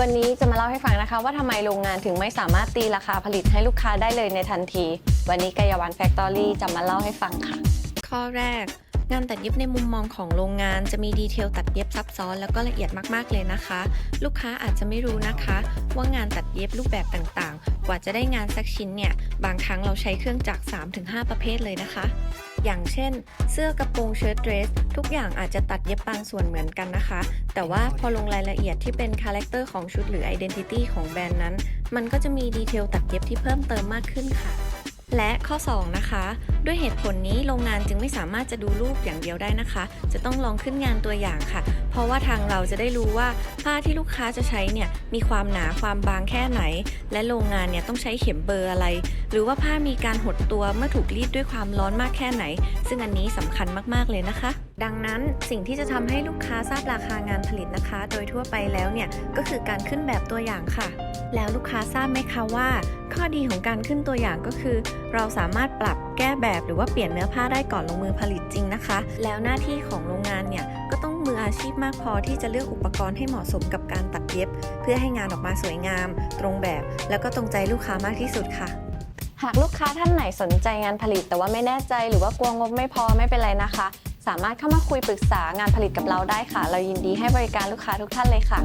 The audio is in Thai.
วันนี้จะมาเล่าให้ฟังนะคะ ว่าทำไมโรงงานถึงไม่สามารถตีราคาผลิตให้ลูกค้าได้เลยในทันที วันนี้กายวันแฟคทอรี่จะมาเล่าให้ฟังค่ะ ข้อแรก งานตัดเย็บในมุมมองของโรงงานจะมีดีเทลตัดเย็บซับซ้อนแล้วก็ละเอียดมากๆเลยนะคะ ลูกค้าอาจจะไม่รู้นะคะ ว่างานตัดเย็บรูปแบบต่างๆ กว่าจะได้งานสักชิ้นเนี่ยบางครั้งเราใช้เครื่องจักร3-5 ประเภทเลยนะคะ อย่างเช่น เสื้อกระโปรงเชิ้ตเดรส ทุกอย่างอาจจะตัดเย็บบางส่วนเหมือนกันนะคะ แต่ว่าพอลงรายละเอียดที่เป็นคาแรคเตอร์ของชุดหรือไอดีนิตี้ของแบรนด์นั้น มันก็จะมีดีเทลตัดเย็บที่เพิ่มเติมมากขึ้นค่ะ และข้อ 2 นะคะ ด้วยเหตุผลนี้โรงงานจึงไม่สามารถจะดูรูปอย่างเดียวได้นะคะ จะต้องลองขึ้นงานตัวอย่างค่ะ เพราะว่าทางเราจะได้รู้ว่าผ้าที่ลูกค้าจะใช้เนี่ยมีความหนาความบางแค่ไหน และโรงงานเนี่ยต้องใช้เข็มเบอร์อะไร หรือว่าผ้ามีการหดตัวเมื่อถูกรีดด้วยความร้อนมากแค่ไหน ซึ่งอันนี้สำคัญมากๆเลยนะคะ ดังนั้นสิ่งที่จะทำให้ลูกค้าทราบราคางานผลิตนะคะ โดยทั่วไปแล้วเนี่ยก็คือการขึ้นแบบตัวอย่างค่ะ แล้วลูกค้าทราบไหมคะว่า ข้อดีของการขึ้นตัวอย่างก็คือ เราสามารถปรับแก้แบบหรือว่าเปลี่ยนเนื้อผ้าได้ก่อนลงมือผลิตจริงนะคะ แล้วหน้าที่ของโรงงานเนี่ยก็ต้องมืออาชีพมากพอที่จะเลือกอุปกรณ์ให้เหมาะสมกับการตัดเย็บ เพื่อให้งานออกมาสวยงาม ตรงแบบ แล้วก็ตรงใจลูกค้ามากที่สุดค่ะ หากลูกค้าท่านไหนสนใจงานผลิต แต่ว่าไม่แน่ใจหรือว่ากลัวงบไม่พอไม่เป็นไรนะคะ สามารถเข้ามาคุยปรึกษางานผลิตกับเราได้ค่ะ เรายินดีให้บริการลูกค้าทุกท่านเลยค่ะ